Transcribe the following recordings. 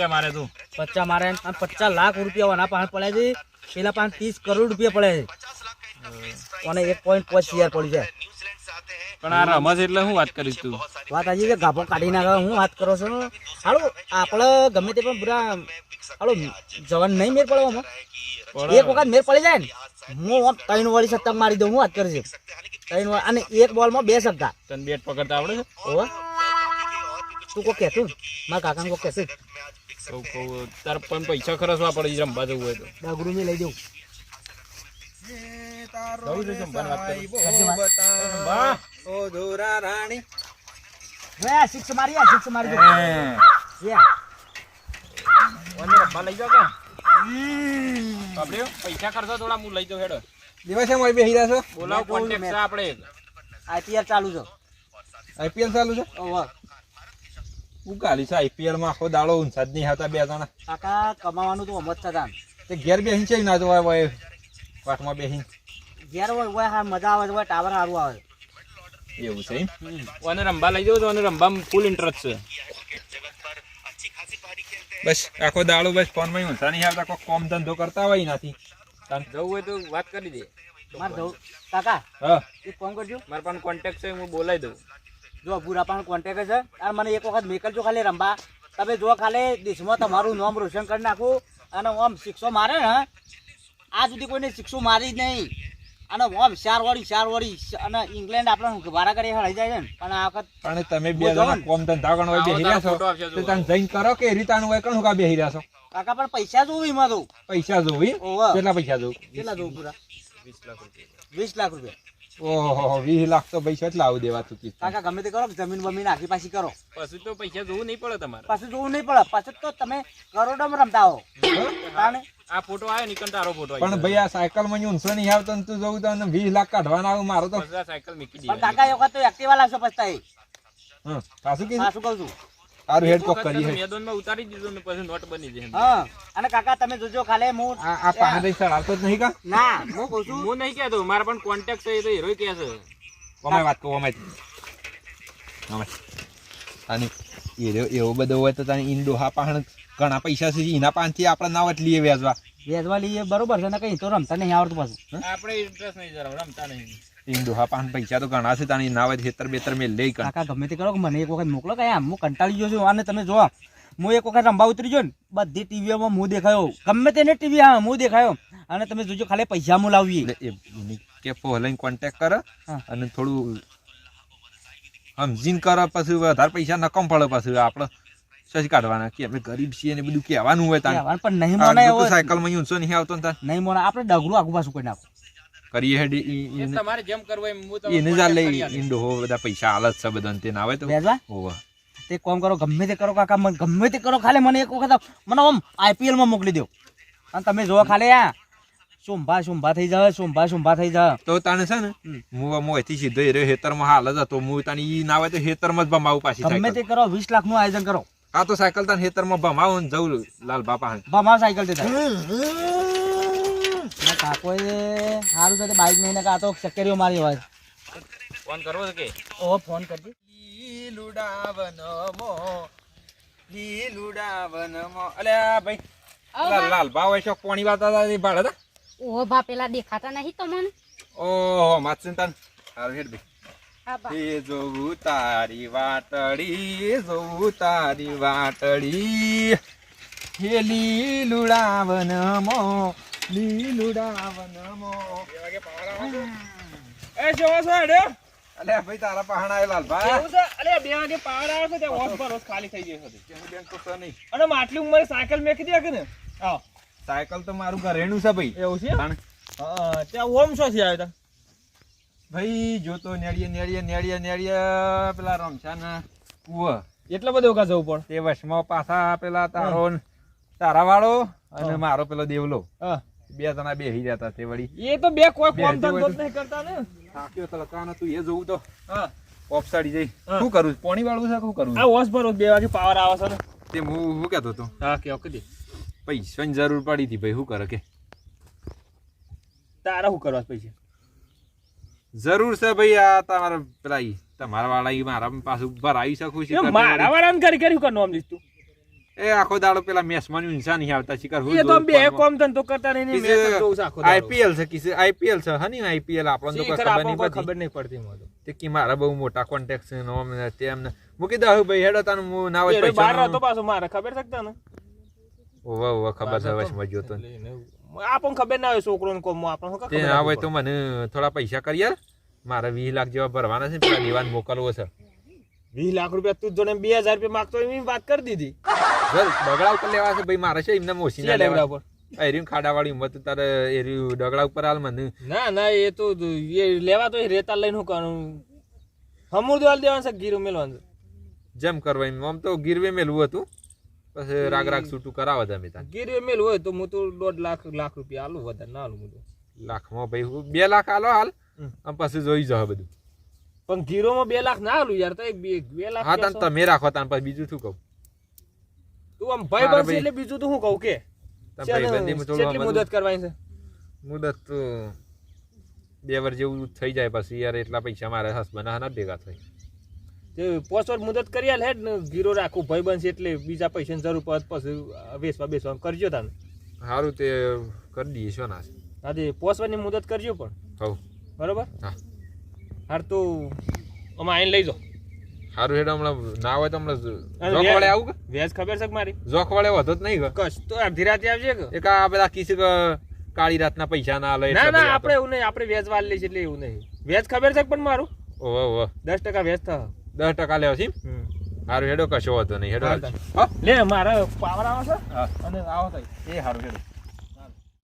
પચ્ચા મારે તું. પચ્ચા મારે અને પચાસ લાખ રૂપિયા આના પાસે પડે છે. પેલા પાસે ત્રીસ કરોડ રૂપિયા પડે છે. અને એક પોઈન્ટ પાંચ પડી જાય પણ આ રમત એટલે હું વાત કરીશ તું વાત આજે કે ગાભો કાઢી નાખે હું વાત કરો છો? હાલો આપણે ગમે તે પણ પૂરા હાલો જવાન નહીં મેર પડે આમાં. એક વખત મેર પડી જાય ને હું આમ ત્રણ વાળી સત્તા મારી દઉં હું વાત કરીશ ત્રણ વાર અને એક બોલમાં બે સત્તા. તને બેટ પકડતા આવડે છે? તું કોઈ કહેતું? મારા કાકાને કોઈ કહેતું? કહું કહું તાર પણ પૈસા ખર્ચવા પડે છે રમવા જવું હોય તો. ડાગરું ને લઈ જવું છે જમવાની વાત કરી. રમવા. રાણી. વે સિક્સ મારી આ સિક્સ મારી રમવા લઈ જાઓ કે પૈસા ખર્ચો થોડા હું લઈ જાઉં હેડો. છે મળી બેસી રહ્યા છો? બોલાવો કોન્ટેક્ટ આપણે. આઈપીએલ ચાલુ છે. આઈપીએલ ચાલુ છે? ઓવા હું કાઢી છે આઈપીએલમાં આખો દાડો ઊંચા નહીં હતા બે જણા. કાકા કમાવાનું તો અમત થતા તે ઘેર બેસી છે ના જોવાય હોય પાઠમાં બેસી ઘેર હોય હોય હા મજા આવે હોય ટાવર સારું આવે. એવું છે? અને રમવા લઈ જવું તો અને રમવા ફૂલ ઇન્ટરેસ્ટ છે. બસ આખો દાડો બસ ફોનમાં ઊંચા નહીં આવતા કોઈ કોમ ધંધો કરતા હોય નથી જવું હોય તો વાત કરી દે. મારે જવું કાકા હા. એક ફોન કરજો. મારે પણ કોન્ટેક્ટ છે હું બોલાવી દઉં. જો ભૂરા પણ કોન્ટેક્ટ છે. અને મને એક વખત મેકલજો ખાલી રંબા તમે જો ખાલી દેશમાં તમારું નામ રોશન કરી નાખું અને આમ શિક્ષો મારે ને આ સુધી કોઈને શિક્ષો મારી જ નહીં. અને આમ ચાર વળી ચાર વળી અને ઇંગ્લેન્ડ આપણે વારા કરી હળી જાય છે ને. પણ આ વખત પણ તમે બે જણા કોમ ધંધા કરવા હોય રહ્યા છો. તો તમે જઈને કરો કે રીતાનું હોય કણ કા બેસી રહ્યા છો? કાકા પણ પૈસા જોવી એમાં તો. પૈસા જોવી. કેટલા પૈસા જોવું કેટલા જોવું પૂરા? વીસ લાખ રૂપિયા. વીસ લાખ રૂપિયા. ઓહો વીસ લાખ તો પૈસા એટલા આવું દેવા ચૂકી કાકા ગમે તે કરો જમીન બમીન આખી પાછી કરો. પછી તો પૈસા જોવું નહીં પડે તમારે. પાછું જોવું નહીં પડે. પાછું તો તમે કરોડોમાં રમતા હો. તાણે? આ ફોટો આવ્યો નીકળ તારો ફોટો પણ ભાઈ આ સાયકલમાં ઊંચો નહીં આવતો તું જોઉં તો વીસ લાખ કાઢવાના આવે મારો તો સાયકલ મૂકી દે કાકા એ વખત તો એક્ટિવા લાગશો પછી હં, પાછું કીધું? કહું છું. સારું હેડ કોક કરી હે. મેદાનમાં ઉતારી દીધો ને પછી નોટ બની જાય હા. અને કાકા તમે જોજો ખાલી હું આ પાણી ચડાવતો જ નહીં કા? ના હું કહું છું. હું નહીં કહેતો મારા પણ કોન્ટેક્ટ છે એ તો હીરો કહે છે. અમાય વાત કહું અમે અમાય અને એરો એવો બધો હોય તો તને ઇન્ડો હા પાહણ ઘણા પૈસા છે એના પાનથી આપણે ના વટ લઈએ વ્યાજવા. વેચવા લઈએ બરોબર છે ને કઈ તો રમતા નહીં આવડતું પાછું આપણે ઇન્ટરેસ્ટ નહીં જરા રમતા નહીં. પૈસા તો ઘણા છે તાની ના હોય ખેતર બેતર મેં લઈ કણ. કાકા ગમે તે કરો મને એક વખત મોકલો કે આમ હું કંટાળી ગયો છું અને તમે જો હું એક વખત રંભા ઉતરી ગયો ને બધી ટીવીઓમાં હું દેખાયો ગમે તેને ટીવી હા હું દેખાયો અને તમે જોજો ખાલી પૈસા હું લાવીએ. કે ફોલાઈને કોન્ટેક કરે અને થોડું સમજીને કરે પછી વધારે પૈસા નકમ પડે પછી આપણે સજ કાઢવાના કે આપણે ગરીબ છીએ ને બધું કહેવાનું હોય તાર પણ નહીં મને એવો સાયકલમાં ઊંચો નહીં આવતો ને તાર નહીં મને આપણે ડગરું આગુ પાછું કરી નાખો. કરીએ હેડ તમારે જેમ કરવું હોય એમ હું એને જા લઈ ઈંડો. હો બધા પૈસા હાલત છે બધા તે ના આવે તો. હોવે. તે કોમ કરો ગમે તે કરો કાકા મને ગમે તે કરો ખાલી મને એક વખત મને આમ આઈપીએલમાં મોકલી દો અને તમે જોવા ખાલી આ. સોમભા સોમભા થઈ જાય સોમભા સોમભા થઈ જાય તો તાણે છે ને. હું મોથી સીધો હેતર હેતરમાં હાલ જ હતો. હું તાણી ઈ ના હોય તો હેતરમાં જ બમાવું પાછી ગમે તે કરો વીસ લાખનું આયોજન કરો. આ તો સાયકલ તાણ હેતરમાં ભમાવું ને જવું લાલ બાપા ભમાવ સાયકલ તે થાય કાકો એ સારું છે બાઇક નહીં કા તો ચક્કરીઓ મારી હોય. ફોન કરવો છે કે? ઓ ફોન કરજે. અલ્યા ભાઈ લાલ બાવ છે પોણી વાત હતા ભાડે ઓ ઓહો બા પેલા દેખાતા નહીં તમને ઓહો માતસન તાન. હારું હેડ ભાઈ. એ જોવું તારી વાટડી જોવું તારી વાટડી હે લીલુડાવન મો લીલુડાવન મો એ જો છો હેડે. અલે ભાઈ તારા પહાણ આયો લાલભા એવું છે? અલે બે વાગે પાવર આવે છે ત્યાં હોશ પર ઓસ ખાલી થઈ જાય છે. બેંક તો છે નહીં. અને માટલી ઉંમરે સાયકલ મેકી દે કે ને? હા. સાયકલ તો મારું ઘરેણું છે ભાઈ. એવું છે? હા ત્યાં ઓમ શો છે આવ્યા ભાઈ જોતો નેડીએ નેડીએ નેડીએ નેડીએ પેલા રમશાના કુવા. એટલા બધો વખત જવું પડે. તે વશમાં પાછા પેલા તારો તારા વાળો અને મારો પેલો દેવલો. બે જણા બેહી જતા તે વળી. એ તો બે કોઈ કોમ ધંધો નહીં કરતા ને. થાક્યો તલકાનો તું એ જોવું તો. હા. ઓફસાડી જઈ. હા. શું કરું? પોણી વાળું છે શું કરું? આ ઓસ ભરો બે વાગે પાવર આવે છે ને. તે હું શું કહેતો હતો. હા કે કદી પૈસાની જરૂર પડી હતી ભાઈ શું કરે કે? તારા શું કરવા પૈસા? જરૂર છે ભાઈ આ તમારા પેલા તમારા વાળા ઈ મારા પાછું ભરાવી શકું છું મારા વાળાને કરી કરી કરવાનું આમ લીધું એ આખો દાડો પેલા મેસમાં ઊંચા નહીં આવતા શિકાર હોય તો બે. કોમ ધંધો કરતા નહીં મેં તો જોઉં આખો આઈપીએલ છે કિસે આઈપીએલ છે હની આઈપીએલ આપણને તો ખબર નહીં પડતી. ખબર નહીં પડતી મને તે. કી મારા બહુ મોટા કોન્ટેક્ટ છે નો મને તેમ ને. મૂકી દઉં ભાઈ હેડો તાનું હું ના હોય પૈસા બહાર તો પાછો મારે ખબર શકતા ને? ઓવા ઓવે ખબર છે વચમાં ગયો તો. આપણને ખબર ના હોય છોકરોને કોમ આપણને તે ના હોય તો મને થોડા પૈસા કરી યાર મારે વીસ લાખ જેવા ભરવાના છે ને પેલા દીવાન મોકલવો છે. વીસ લાખ રૂપિયા તું જોડે બે હજાર રૂપિયા માગતો એની વાત કરી દીધી. બગડા ઉપર લેવા છે ભાઈ મારે છે એમને મોસી ના લેવા. લેવડા પર? એરિયું ખાડા વાળી હિંમત તારે એર્યું ડગડા ઉપર હાલ મને. ના ના એ તો એ લેવા તો એ રેતા લઈને હું કરું. હમુર દેવાનું છે ગીર મેલવાનું. જેમ કરવા એમ આમ તો ગીરવે મેલવું હતું. પછી રાગ રાગ છૂટું કરાવે તમે ત્યાં ગીરો મેલ હોય તો હું તો દોઢ લાખ લાખ રૂપિયા આલું વધારે ના આલું બધું લાખમાં ભાઈ હું બે લાખ આલો હાલ. આમ પછી જોઈ જાવ બધું. પણ ગીરોમાં બે લાખ ના આલું યાર તો એક બે લાખ હા તાન તમે રાખો તાન પછી બીજું શું કહું? તું આમ ભાઈ બનશે એટલે બીજું તો હું કહું કે? કેટલી મુદત કરવાની છે. મુદત તો બે વર જેવું થઈ જાય પછી યાર એટલા પૈસા મારે હસબન્ડ ના ભેગા થાય. તે પોસ્ટ મુદત કરી આલ હેડ ને ગીરો રાખું ભાઈ બનશે એટલે બીજા પૈસાની જરૂર પડે પછી વેસવા બેસવા કરજો તાને. સારું તે કરી દઈએ શું ના. આજે પોસવાની મુદત કરજો પણ. હવ. બરોબર? હા. હાર તો અમે આઈને લઈ જાઓ સારું હેડ હમણાં ના હોય તો હમણાં અને જોખ વ્યાજ- વાળે આવું કે? વ્યાજ ખબર છે કે મારી? જોખવાળે વધો જ નહીં કશ તો અડધી રાતે આવજે કે. એક આ બધા કિસી કાળી રાતના પૈસા ના લઈ ના ના આપણે એવું નહીં આપણે વ્યાજ વાળ લઈશું એટલે એવું નહીં. વ્યાજ ખબર છે પણ મારું? ઓહો ઓહો. દસ ટકા વ્યાજ થાય દસ ટકા લેવો છે હમ. સારું હેડો કશો હતો નહીં. હેડો? લે મારે પાવર આવે છે? અને આવો થાય એ સારું હેડો.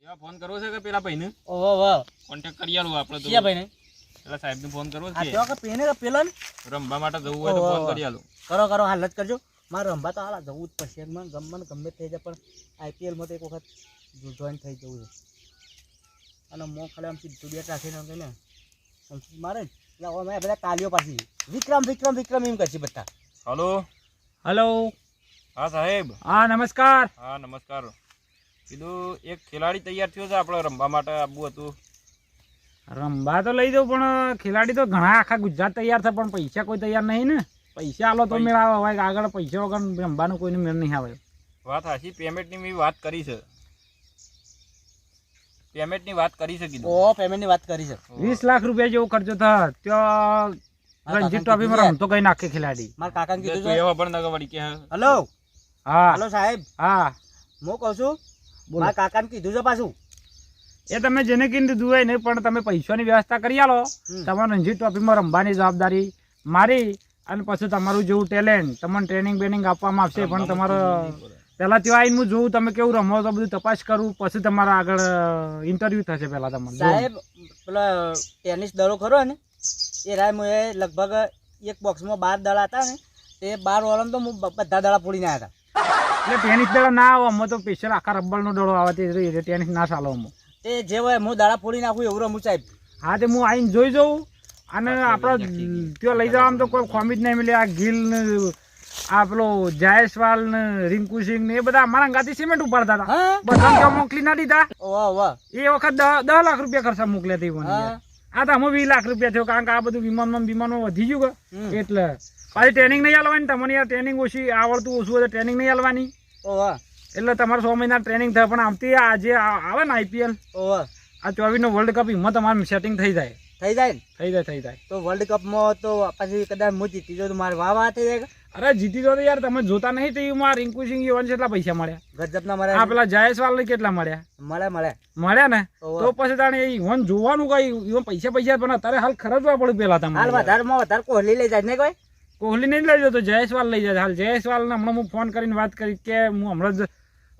એવા ફોન કરવો છે કે પેલા ભાઈને? ઓહો વાહ કોન્ટેક્ટ કરી આલું આપણે તો. ભાઈ ને પેલા સાહેબને ફોન કરવો આ છે. તો કે પેને કે પેલા ને. રમવા માટે જવું હોય તો ઓહો. ફોન કરી આલું. કરો કરો હાલ જ કરજો. મારે રમવા તો હાલ જવું જ પડશે. મને ગમવાનું ગમે થઈ જાય પણ આઈપીએલમાં તો એક વખત જોઈન થઈ જવું છે. અને મો ખાલી આમ સીધું બેટ રાખીને ને મારે ને એટલે મેં બધા તાલીઓ પાછી. વિક્રમ વિક્રમ વિક્રમ એમ કરશે બધા. હલો. હલો. હા સાહેબ. હા નમસ્કાર. હા નમસ્કાર. કીધું એક ખેલાડી તૈયાર થયો છે આપણે રમવા માટે આવવું હતું. રમવા તો લઈ દઉં પણ ખેલાડી તો ઘણા આખા ગુજરાત તૈયાર થાય પણ પૈસા કોઈ તૈયાર નહીં ને. પૈસા આલો તો મેળ આવે આગળ પૈસા વગર રમવાનું કોઈને મેળ નહીં આવે. વાત હાશી પેમેન્ટની મેં વાત કરી છે. પેમેન્ટની વાત કરી છે કીધું. ઓ પેમેન્ટની વાત કરી છે. વીસ લાખ રૂપિયા જેવો ખર્ચો થાય ત્યાં રણજી ટ્રોફીમાં રમતો કઈ નાખે ખેલાડી. માર કાકાને કીધું છે. એવા પણ નગર વળી કે હેલો. હા. હેલો સાહેબ. હા. હું કહું છું બોલો. મારા કાકાને કીધું છે પાછું. એ તમે જેને કીધું દીધું હોય નહીં પણ તમે પૈસાની વ્યવસ્થા કરી આલો. તમારે રણજી ટ્રોફીમાં રમવાની જવાબદારી મારી અને પછી તમારું જેવું ટેલેન્ટ તમને ટ્રેનિંગ બેનિંગ આપવામાં આવશે પણ તમારે પહેલા ત્યાં આવીને હું જોઉં તમે કેવું રમો તો બધું તપાસ કરું પછી તમારા આગળ ઇન્ટરવ્યુ થશે પહેલાં તમારે સાહેબ પેલા ટેનિસ દડો ખરો ને એ રાય હું એ લગભગ એક બોક્સમાં બાર દડા હતા ને તે બાર ઓલમ તો હું બધા દડા ફોડીને આવ્યા હતા. એટલે ટેનિસ દડો ના આવે અમે તો સ્પેશિયલ આખા રબરનો દડો આવે તે ટેનિસ ના ચાલો અમે તે જે હોય હું દડા ફોડી નાખું એવું રમું સાહેબ. હા તે હું આવીને જોઈ જાઉં. અને આપણે ત્યાં લઈ જવામાં તો કોઈ ખોમી જ નહીં મળે આ ગિલ ને આ પેલો જયેશવાલ ને રિંકુ સિંહ ને એ બધા અમારા ગાતી સિમેન્ટ ઉપાડતા હતા. બધા મોકલી ના દીધા. એ વખત દહ લાખ રૂપિયા ખર્ચા મોકલ્યા હતી મને આ તો અમે વીસ લાખ રૂપિયા થયો કારણ કે આ બધું વિમાનમાં વિમાનમાં વધી ગયું એટલે પાછી ટ્રેનિંગ નહીં આલવાની તમને યાર ટ્રેનિંગ ઓછી આવડતું ઓછું હોય ટ્રેનિંગ નહીં આલવાની એટલે તમારે સો મહિના ટ્રેનિંગ થાય પણ આવતી આ જે આવે ને આઈપીએલ આ ચોવીસ નો વર્લ્ડ કપ એમાં તમારું સેટિંગ થઈ જાય. થઈ જાય ને? થઈ જાય થઈ જાય. તો વર્લ્ડ કપમાં તો પછી કદાચ હું જીતી જાઉં તો મારે વાહ વાહ થઈ જાય અરે જીતી તો યાર તમે જોતા નહીં ટીવીમાં રિંકુ સિંહ યુવાન કેટલા પૈસા મળ્યા. ગજબના આ મળે પેલા જયેશવાલ કેટલા મળ્યા? મળ્યા મળ્યા મળ્યા ને? તો પછી તાણે એ જોવાનું કઈ ઈવન પૈસા પૈસા પણ અત્યારે હાલ ખર્ચવા પડ્યું પેલા હાલ તમારે વધારેમાં વધારે કોહલી લઈ જાય ને કોઈ? કોહલી નહીં લઈ જતો જયેશવાલ લઈ જાય. હાલ જયેશવાલ હમણાં હું ફોન કરીને વાત કરી કે હું હમણાં જ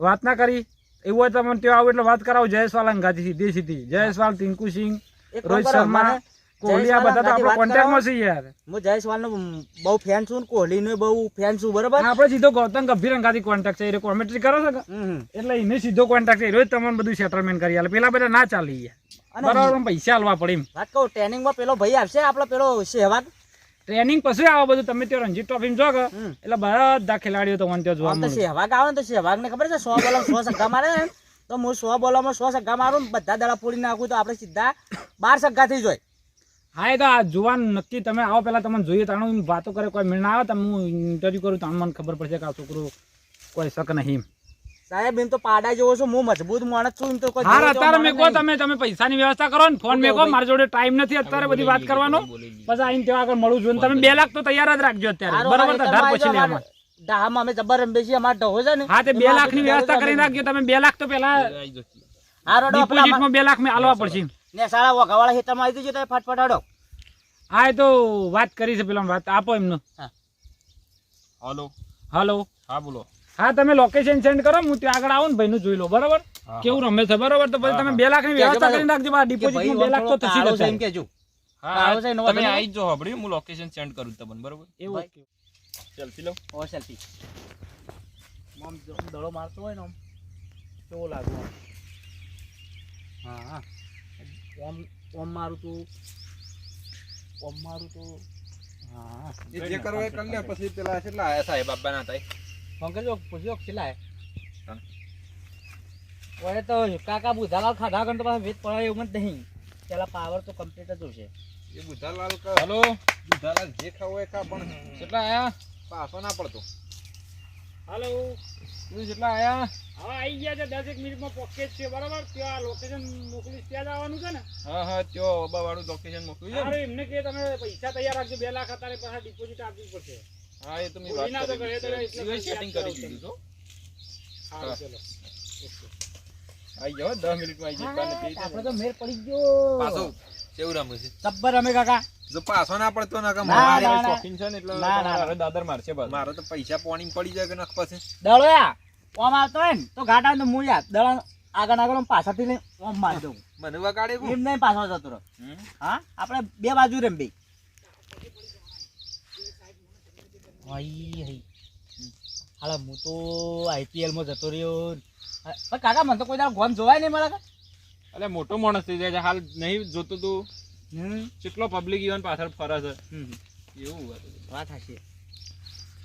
વાત ના કરી. એવું હોય તમે ત્યાં આવું એટલે વાત કરાવું જયેશવાલ ગાતી સીધી સીધી. જયેશવાલ ટિંકુ સિંહ રોહિત શર્મા. કોહલી આ બધા તો આપણે કોન્ટેક્ટમાં છે યાર. હું જયસવાલનો બહુ ફેન છું ને કોહલીનો બહુ ફેન છું બરોબર? આપણે સીધો ગૌતમ ગંભીર અંગાથી કોન્ટેક્ટ છે એ કોમેન્ટ્રી કરો છો એટલે એને સીધો કોન્ટેક્ટ છે રોજ તમને બધું સેટલમેન્ટ કરી આલે પેલા બધા ના ચાલી બરાબર પૈસા આલવા પડે વાત કહું ટ્રેનિંગમાં પેલો ભાઈ આવશે આપણો પેલો સહેવાગ? ટ્રેનિંગ પછી આવે બધું તમે ત્યાં રણજી ટ્રોફી જો કે? એટલે બધા ખેલાડીઓ તમને ત્યાં જોવા તો મળે. સહેવાગ આવે ને તો સહેવાગને ખબર છે સો બોલામાં સો સક્કા મારે? તો હું સો બોલામાં સો સક્કા મારું બધા દડા પૂરી નાખું તો આપણે સીધા બાર થઈ જાય હા એ તો આ જોવાનું નક્કી તમે આવો પેલા તમને જોઈએ તાણું એમ વાતો કરે કોઈ મેળ ના આવે તમે હું ઇન્ટરવ્યુ કરું તો મને ખબર પડશે કે આ છોકરો કોઈ શક નહીં. સાહેબ એમ તો પાડા જેવો છું હું મજબૂત માણસ છું એમ તો કોઈ હા અત્યારે મેકો તમે તમે પૈસાની વ્યવસ્થા કરો ને ફોન મેકો મારી જોડે ટાઈમ નથી અત્યારે બધી વાત કરવાનો. પછી આઈને ત્યાં આગળ મળું છું તમે બે લાખ તો તૈયાર જ રાખજો અત્યારે. બરાબર ધાર પછી લેવામાં. ડાહામાં અમે જબર રમીએ છીએ અમારે ઢહો છે ને હા તે બે લાખની લાખની વ્યવસ્થા કરી કરીને રાખજો તમે બે લાખ તો પેલા હા રોડ ડિપોઝિટમાં બે લાખ મેં આલવા પડશે. ને સારા વગાવાળા ખેતરમાં આવી જજો તો ફટફટ હાડો. હા એ તો વાત કરી છે પેલા વાત. આપો એમનો. હલો. હલો. હા બોલો. હા તમે લોકેશન સેન્ડ કરો હું ત્યાં આગળ આવું ને ભાઈનું જોઈ લો બરોબર? કેવું રમે છે બરોબર? તો પછી તમે બે લાખની વ્યવસ્થા કરીને રાખજો મારા ડિપોઝિટ બે લાખ તો થશે જ એમ કેજો. હા તમે. આવી જો હબડી હું લોકેશન સેન્ડ કરું તમને બરોબર? એવું. સેલ્ફી લો. ઓ સેલ્ફી મમ જો દડો મારતો હોય ને આમ કેવો લાગે? હા હા. ઓમ ઓમ મારું તો ઓમ મારું તો હા. જે કરો એ કરી લે પછી પેલા કેટલા આયા સાહેબ બાબા ના થાય? પંકજ પૂછ્યો કેટલા. ઓય તો કાકા બુધાલાલ ખાધા ગણ તો પાછા વેત પડે એવું જ નહીં. પેલા પાવર તો કમ્પ્લીટ જ હશે. એ બુધાલાલ હલો? બુધાલાલ જે ખાવ એ ખા પણ કેટલા આયા? પાસો ના પડતો. હાલો? તું જેટલા આયા? હવે આવી ગયા છે દસ એક મિનિટમાં પોકેટ છે બરોબર? ત્યાં લોકેશન મોકલીશ ત્યાં જ આવવાનું છે ને? હા હા ત્યો ઓબા વાળું લોકેશન મોકલ્યું છે સારું એમને કે તમે પૈસા તૈયાર રાખજો બે લાખ અત્યારે પાછા ડિપોઝિટ આપવી પડશે. હા એ તો મેં કોઈ ના વાત તો કરે તો કરી સેટિંગ કરી દીધું તો. હા. ચલો. આવી જાઓ દસ મિનિટમાં આવી જાય આપણે તો મેર પડી ગયો. પાછો કેવું રમે છે? જબ્બર અમે કાકા. જો પાછો ના પડતો ના કે મારે ના, ના. શોખીન છે ને એટલે ના, ના, તમારે ના. દાદર મારશે બસ મારે તો પૈસા પોણી પડી જાય કે નખ પછી દળોયા. ઓમ આવતો હોય ને તો ઘાટા તો યાદ દળા આગળ આગળ પાછળથી લઈને ઓમ મારી દઉં. મને વગાડે એમ નહીં પાછળ જતો રહો હા? આપણે બે બાજુ રેમ બે. હાલા હું તો આઈપીએલમાં જતો રહ્યો પણ કાકા મને તો કોઈ દાડો ગોમ જોવાય નહીં મળે એટલે મોટો માણસ થઈ જાય છે. હાલ નહીં જોતું તું. કેટલો પબ્લિક ઇવન પાછળ ફરે છે. એવું વાત હશે.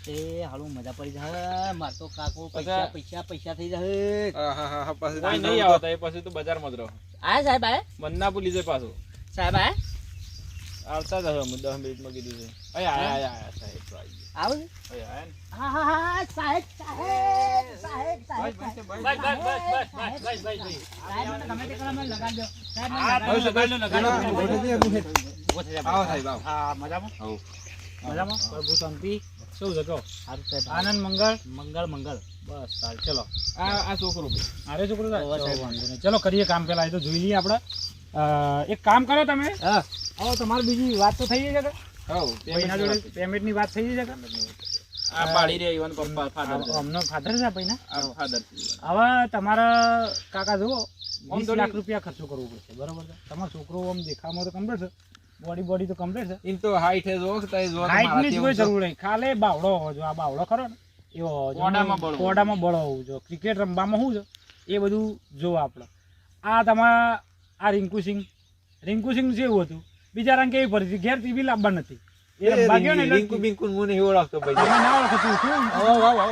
એ હાલું મજા પડી જાય માર તો કાકો પૈસા પૈસા પૈસા થઈ જાય હા હા નહીં આવતા એ પછી તો બજારમાં જ રહો. આ સાહેબ આ મન ના ભૂલી જાય પાછો. સાહેબ આ આવતા જ હવે દસ મિનિટમાં કીધું છે. અય આયા આયા સાહેબ તો આવી આવ હા હા હા સાહેબ સાહેબ સાહેબ સાહેબ બસ બસ બસ બસ બસ બસ સાહેબ. મને તે કરો લગાડ દો. સાહેબ મને લગાડ દો. લગાડ દો આવો સાહેબ આવો. હા મજામાં? આવો. મજામાં? પ્રભુ શાંતિ. શું છે કહો? સારું સાહેબ આનંદ મંગળ? મંગળ મંગળ. બસ સારું. ચલો. આ આ છોકરો ભાઈ અરે છોકરો ચલો, વાંધો નહીં. ચલો કરીએ કામ પેલા એ તો જોઈ લઈએ આપણે. એક કામ કરો તમે. હા. હવે તમારી બીજી વાત તો થઈ જશે કે? પેમેન્ટની વાત થઈ ગઈ. છે કે? આ પાડી રહ્યા ઇવન પપ્પા ફાધર અમનો ફાધર છે ફાધર હવે તમારા કાકા જુઓ વીસ લાખ રૂપિયા ખર્ચો કરવો પડશે. બરોબર છે? તમારો છોકરો આમ દેખાવામાં તો કમ્પ્લીટ છે. બોડી બોડી તો કમ્પ્લીટ છે. ઇન તો હાઈટ હે જો તો એ હાઈટની કોઈ જરૂર નહીં. ખાલે બાવડો હોવો જો આ બાવડો ખરો ને એવો કોડામાં બળો કોડામાં બળો હોવું જો ક્રિકેટ રમવામાં શું છે? એ બધું જો આપણે. આ તમારા આ રિંકુ સિંહ. રિંકુ સિંહ જેવું હતું. બિચારાને કેવી પરિસ્થિતિ ઘેર ટીવી લાવવા નથી?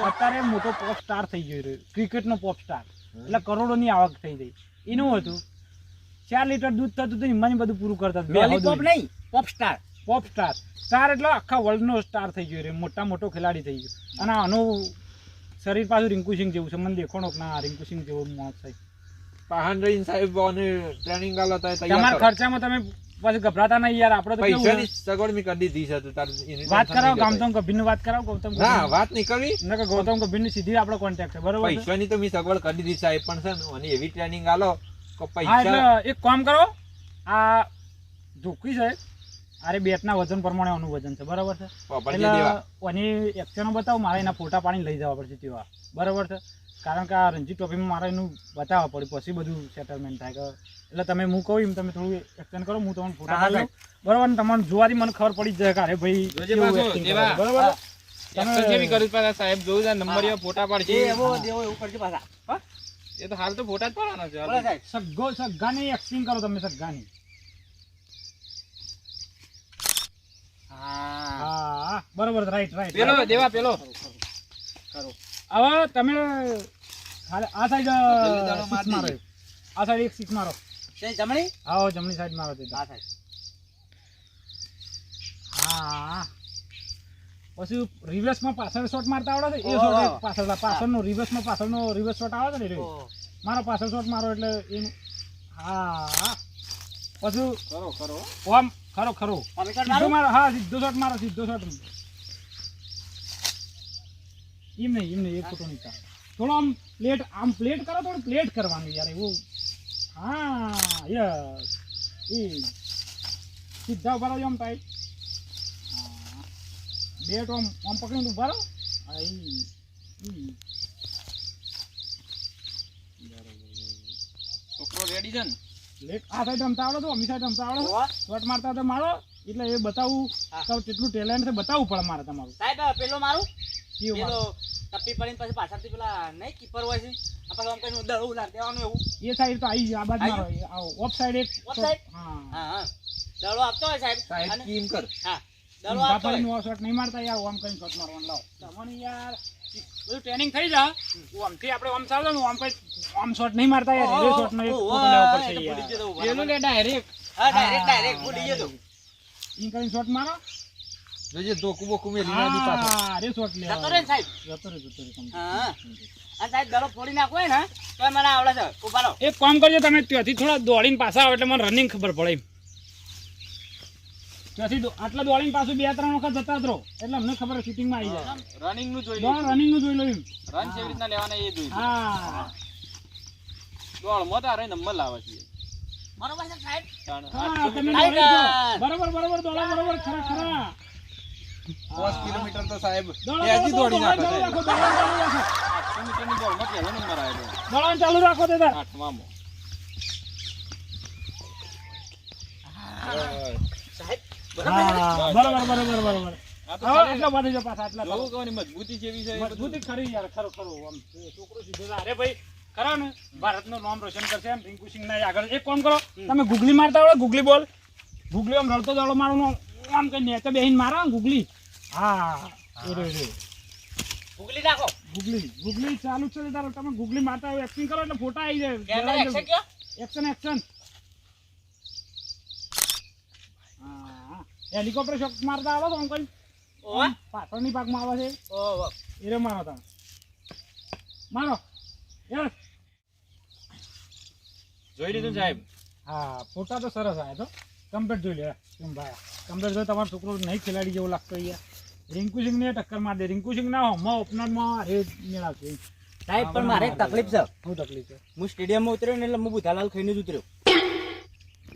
અત્યારે મોટો પોપ સ્ટાર થઈ ગયો ક્રિકેટ નો પોપ સ્ટાર એટલે કરોડો ની આવક થઈ ગઈ. એનું હતું. ચાર લીટર દૂધ થતું હતું એમાં બધું પૂરું કરતા લોલીપોપ નહીં pop star pop star star એટલે આખા વર્લ્ડનો સ્ટાર થઈ ગયો રે મોટા મોટો ખેલાડી થઈ ગયો. અને આનું શરીર પાછું રિંકુસિંગ જેવું છે. મને દેખોણો ના રિંકુસિંગ જેવો મોત થાય પહાણ સાહેબ ટ્રેનિંગ આલો તમારા ખર્ચામાં તમે પાછું ગભરાતા નહીં યાર આપણે તો પૈસાની સગવડ મી કરી દીધી છે તો તાર વાત કરાવ ગૌતમ ગંભીરનું વાત કરાવ ગૌતમ ના વાત નહીં કરવી નકર ગૌતમ ગંભીરની સીધી આપણો કોન્ટેક્ટ છે બરોબર? પૈસાની તો મેં સગવડ કરી દીધી સાહેબ પણ છે ને એવી ટ્રેનિંગ આલો પૈસા. એટલે એક કામ કરો આ ઝુકી છે અરે બેટના વજન પ્રમાણે એનું વજન છે બરાબર છે? એટલે એની એક્શનો બતાવો મારે એના ફોટા પાણી લઈ જવા પડશે તેવા. બરાબર છે? કારણ કે આ રણજી ટ્રોફીમાં મારે એનું બતાવવા પડે પછી બધું સેટલમેન્ટ થાય કે એટલે તમે હું કહું એમ તમે થોડું એક્શન કરો હું તમને ફોટા પાડી બરાબર ને તમારે જોવાથી મને ખબર પડી જ જાય કે અરે ભાઈ પાછું, કરે. બરાબર તમે- કરવી પડે સાહેબ? જોયું છે નંબરીઓ ફોટા પાડશે એવો એવું કરજો પાછા. હા? એ તો હાલ તો ફોટા જ પાડવાના છે બોલો સાહેબ સગ્ગો સગ્ગાની એક્ટિંગ કરો તમે સગ્ગાની. હા. બરોબર રાઈટ રાઈટ પેલો દેવા પેલો. કરો હવે તમે ખાલી આ સાઈડ મારો આ સાઈડ એક સિક્સ મારો. જમણી? હા જમણી સાઈડ મારો આ સાઈડ સાહેબ. હા. પછી રિવર્સમાં પાછળ શોટ મારતા આવડે છે? એ શોટ પાછળ પાછળનો રિવર્સમાં પાછળનો રિવર્સ શોટ આવે છે ને મારો પાછળ શોટ મારો એટલે એ હા. પછી કરો કરો ઓમ ખરો ખરો. સીધો મારો? મારો હા સીધો શોટ મારો સીધો શોટ એમ નહીં એમ નહીં એક ફોટો નહીં. થોડો આમ પ્લેટ આમ પ્લેટ કરો થોડું પ્લેટ કરવાનું યાર એવું. હા યસ. એ સીધા ઊભા આમ ટાઈટ બેટ આમ આમ પકડીને ઊભા રહો. છોકરો રેડી છે ને? પ્લેટ આ સાઈડ રમતા આવડે તો અમી સાઈડ રમતા આવડે શોટ મારતા તો મારો એટલે એ બતાવવું તો કેટલું ટેલેન્ટ છે બતાવવું પડે મારે તમારું. સાહેબ પેલો મારું? પેલો ટપ્પી પડીને પછી પાછળથી પેલા નહીં કીપર હોય છે. આપણે પાછું આમ કઈ દળવું લાગ દેવાનું એવું. એ સાઈડ તો આવી ગયો આ બાજુ મારો ઓફ સાઈડ એક? હા. હા દડો આપતો હોય સાહેબ. સાહેબ અને કર. હા. શોટ નહીં મારતા યાર ઓમ કઈ શોટ મારવાનું લાવો. તમને યાર બધું ટ્રેનિંગ થઈ જા. ઓમથી આપણે ઓમ ચાલો ને ઓમ કઈ ઓમ શોટ નહીં મારતા યાર રિલે શોટ નો એક પડશે યાર. ગયો તો ઊભા પેલું રહો. લે ડાયરેક્ટ હા ડાયરેક્ટ ડાયરેક્ટ ભૂલી ગયો તો. ઈન કરીને શોટ મારો? જોજે ધોકું બોકું મેલી ના દી પાછો. હા રે શોટ લે જતો રહે સાહેબ. જતો રે જતો રે હા. આ સાહેબ દડો ફોડી નાખવો ને તો મને આવડે છે. ઊભા રહો. એક કામ કરજો તમે ત્યાંથી થોડા દોડીને પાછા આવો એટલે મને રનિંગ ખબર પડે એમ. ત્યાંથી આટલા દોડીને પાછું બે ત્રણ વખત જતા રહો. એટલે અમને ખબર શૂટિંગમાં આવી જાય. રનિંગનું જોઈ રનિંગનું જોઈ લો એમ. રન કેવી રીતના લેવાના એ જોઈ હા. દોડ મોટા આ નંબર લાવે છે બરોબર છે સાહેબ. દોડી. બરોબર બરોબર દોડો બરોબર ખરા ખરા. પાંચ કિલોમીટર તો સાહેબ ત્યાંથી દોડી નાખો ચાલુ સાહેબ. રાખો, દોડવાનું ચાલુ રાખો. આઠસો મીટરની દોડમાં પહેલો નંબર આવેલો દોડવાનું ચાલુ રાખો તે આઠમામાં હા, બરાબર બરાબર બરોબર આ તો હવે ચાલે. એટલા બાજુ જો પાછા આટલા જોવું કોની મજબૂતી જેવી છે મજબૂતી ખરી યાર ખરો ખરો આમ. છોકરો સીધો અરે ભાઈ ખરા ને? ભારતનું નામ રોશન કરશે એમ. રિંકુ સિંહ ના આગળ એક કોમ કરો. તમે ગુગલી મારતા આવડે ગુગલી બોલ. ગુગલી આમ રડતો દડો મારવાનો આમ કઈ નેચે બેહીને મારો ગુગલી. હા એ રહ્યો. નાખો. ગુગલી ગુગલી ચાલુ છે તારો. તમે ગુગલી મારતા હોય એક્ટિંગ કરો એટલે ફોટા આવી જાય. એક્શન એક્શન એક્શન હા હેલિકોપ્ટર શોક મારતા આવે તો અંકલ પાછળની પાકમાં આવે છે. ઓહો એ રે મારો તમે. મારો. યસ જોઈ લીધું સાહેબ? હા ફોટા તો સરસ આવ્યા તો કમ્પ્લેટ જોઈ લે. કેમ ભાઈ? કમ્પ્લેટ જો તમારો છોકરો નહીં ખેલાડી જેવો લાગતો યાર રિંકુ ને ટક્કર માર દે. રિંકુ સિંહ ના હોમમાં ઓપનરમાં રે મેળવશે. સાહેબ પણ મારે તકલીફ છે. શું તકલીફ છે. હું સ્ટેડિયમમાં ઉતર્યો ને એટલે હું બુધાલાલ ખાઈને જ ઉતર્યો.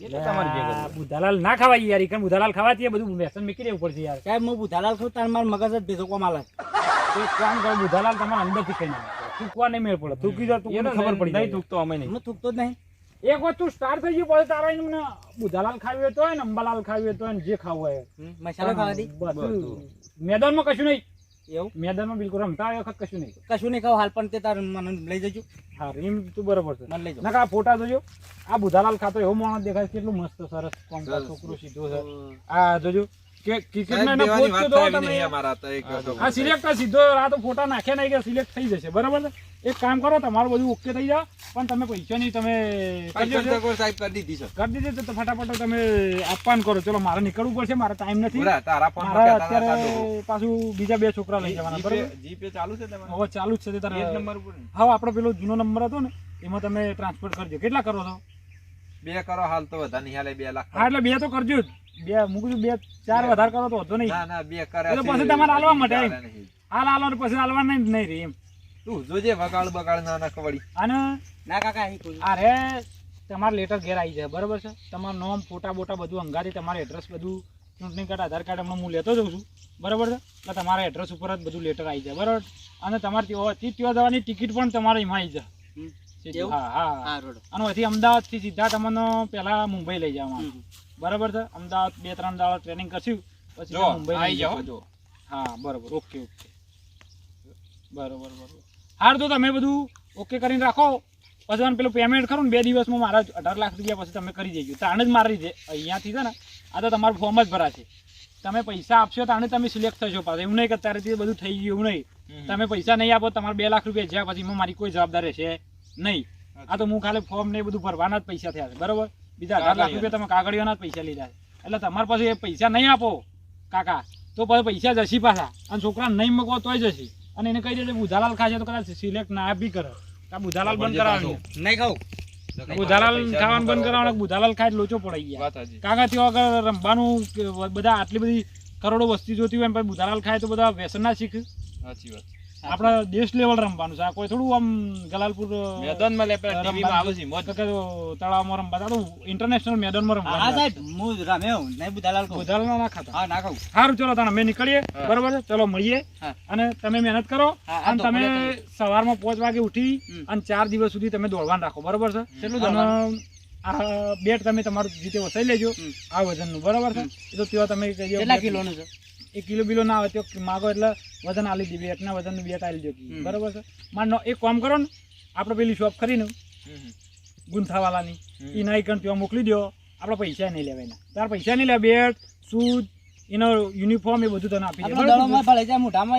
બુધાલાલ ના ખવાય યાર ઈકન બુધાલાલ ખાવાથી બધું વ્યસન મૂકી દેવું પડશે યાર. સાહેબ હું બુધાલાલ ખાઉં તાર મારા મગજ જ ભેસો કોમ આલે એક કામ કરો બુધાલાલ તમારા અંદરથી કઈ ના થૂકવા નહીં મેળ પડે. થૂકી તો ખબર પડી થૂકતો અમે નહીં. હું થૂકતો જ નહીં. એક વસ્તુ સ્ટાર્ટ થઈ ગયું પછી તારા એમને બુધાલાલ ખાવી હોય તો ને અંબાલાલ ખાવી હોય તો જે ખાવું હોય. મસાલો મેદાનમાં કશું નહીં. એવું? મેદાનમાં બિલકુલ રમતા વખત કશું નહીં. કશું નહીં ખાવ હાલ પણ તે તાર મને લઈ જજો. હા એમ તું બરોબર છે. મને લઈ જાઓ. ના આ ફોટા જોજો. આ બુધાલાલ ખાતો એવો માણસ દેખાય કેટલું મસ્ત સરસ કોમ છોકરો સીધો છે. આ જોજો. કે ક્રિકેટ સાહેબ, બેવાની તો આવી નહીં અમારા તો એક હતો. આ સિલેક્ટ સીધો આ તો ફોટા નાખ્યા નહીં કે સિલેક્ટ થઈ જશે. બરાબર એક કામ કરો તમારું બધું ઓકે થઈ જાય પણ તમે પૈસા નહીં તમે સાહેબ કરી દીધી છે. કરી દીધું તો ફટાફટ તમે આપવાનું કરો. ચલો મારે નીકળવું પડશે મારે ટાઈમ નથી. ફોન અત્યારે પાછું બીજા બે છોકરા લઈ જવાના બરાબર? જીપે ચાલુ છે તમારે? હવે ચાલુ જ છે તારે નંબર ઉપર હવે આપણો પેલો જૂનો નંબર હતો ને એમાં તમે ટ્રાન્સફર કરજો. કેટલા કરો છો? બે કરો હાલ તો વધારે નહીં હાલે બે લાખ હા એટલે બે તો કરજો જ. બે મૂકું બે ચાર વધાર કરો તો વધુ નહીં. ના ના બે કરે પછી તમારે હાલવા માટે. હાલ હાલો ને પછી હાલવા નહીં નહીં રે એમ. તું જોજે વગાડ બગાડ ના ના કવડી અને ના કાકા અરે તમારે લેટર ઘેર આવી જાય બરાબર છે? તમારું નામ ફોટા બોટા બધું અંગારી તમારે એડ્રેસ બધું ચૂંટણી કાર્ડ આધાર કાર્ડ હમણાં હું લેતો જઉં છું. બરાબર છે? એટલે તમારા એડ્રેસ ઉપર જ બધું લેટર આવી જાય બરાબર? અને તમારે ત્યાં ત્યાં જવાની ટિકિટ પણ તમારે એમાં આવી જાય? હા હા. હા અને અહીંથી અમદાવાદથી સીધા તમને પેલા મુંબઈ લઈ જવામાં હમ. બરાબર છે? અમદાવાદ બે ત્રણ દાડા ટ્રેનિંગ કરશું પછી મુંબઈ આવી લઈ જાઓ. જો. હા બરાબર. Okay okay. બરાબર બરાબર. હાર તો તમે બધું ઓકે કરીને રાખો. પછી મને પેલું પેમેન્ટ કરો ને બે દિવસમાં મારા અઢાર લાખ રૂપિયા પછી તમે કરી દેજો. તાણે જ મારી દે. અહીંયાથી છે ને આ તો તમારું ફોર્મ જ ભરાશે. તમે પૈસા આપશો તાણે તમે સિલેક્ટ થશો પાછા. એવું નહીં કે અત્યારેથી બધું થઈ ગયું એવું નહીં. તમે પૈસા નહીં આપો તમારે બે લાખ રૂપિયા જ્યાં પછી એમાં મારી કોઈ જવાબદારી રહેશે. નહીં. આ તો હું ખાલી ફોર્મ ને બધું ભરવાના જ પૈસા થયા છે બરોબર? બીજા અઢાર લાખ રૂપિયા તમે કાગળિયોના જ પૈસા લીધા છે. એટલે તમારે પાસે એ પૈસા નહીં આપો કાકા. તો પછી પૈસા જશી પાછા. અને છોકરા નહીં મૂકવો તોય જશી. અને એને કહી દેજો બુધાલાલ ખાશે તો કદાચ સિલેક્ટ ના બી કરે. બુધાલાલ બંધ કરાવવાનું નહીં ખાવ. બુધાલાલ ખાવાનું બંધ કરાવવાનું બુધાલાલ ખાય લોચો પડી ગયા. કાકા તેઓ આગળ રમવાનું બધા આટલી બધી કરોડો વસ્તી જોતી હોય એમ પછી બુધાલાલ ખાય તો બધા વ્યસન ના શીખ. સાચી વાત આપણા દેશ લેવલ રમવાનું છે. આ કોઈ થોડું આમ ગલાલપુર મેદાનમાં લે પેલા TV માં આવે છે મોજ. તો કે તળાવમાં રમવા તો ઇન્ટરનેશનલ મેદાનમાં હા સાહેબ હું રમ્યો નહીં બુધાલાલ કો બુધાલાલ ના ખાતા. હા ના ખાઉં સારું ચલો તાણે મે નીકળીએ. બરોબર છે? ચલો મળીએ. અને તમે મહેનત કરો. અને તમે સવારમાં પોચ વાગે ઉઠી અને ચાર દિવસ સુધી તમે દોડવાનું રાખો. બરોબર છે? કેટલું દોડવાનું? આ બેટ તમે તમારું જીતે વસાઈ લેજો. આ આ વજનનું. બરોબર છે? એ તો ત્યાં તમે કેટલા કિલોનું છે? એક કિલો બિલો ના આવે તો માગો એટલે વજન આલી દી બેટના વજન બે આલી દો. બરોબર છે? માનો એક કામ કરો ને આપણે પેલી શોપ કરીને. ગુંથાવાલાની. એ નાઈ કણ ત્યાં મોકલી દો આપણે પૈસા નહીં લેવા એના. તાર પૈસા નહીં લે બેટ શૂઝ એનો યુનિફોર્મ એ બધું તને આપી દે.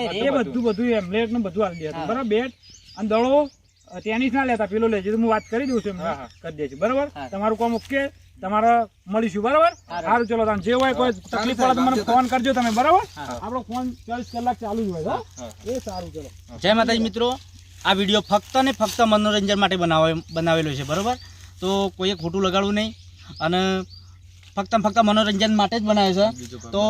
એ એ બધું. બધું એમ્બલેટ ને બધું આપી દે. બરાબર બેટ અને દડો અ, ટેનિસ ના લેતા પેલો લેજે તો હું વાત કરી દઉં છું એમ. કરી દેજો બરાબર? તમારું કામ ઓકે તમારે મળીશું બરાબર? સારું ચલો તમે જે હોય કોઈ તકલીફ પડે તો. મને ફોન કરજો તમે બરાબર. આપણો ફોન ચોવીસ કલાક ચાલુ જ હોય એ સારું ચલો. જય માતાજી મિત્રો. આ વીડિયો ફક્ત ને ફક્ત મનોરંજન માટે બનાવે બનાવેલો છે બરાબર? તો કોઈએ ખોટું લગાડવું નહીં. અને ફક્ત ફક્ત મનોરંજન માટે જ બનાવ્યો છે. તો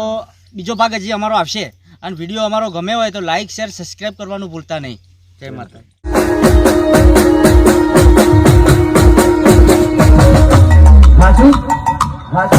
બીજો ભાગ હજી અમારો આવશે. અને વીડિયો અમારો ગમે હોય તો લાઇક શેર સબસ્ક્રાઈબ કરવાનું ભૂલતા નહીં. જય માતા હાજુ? હાજુ?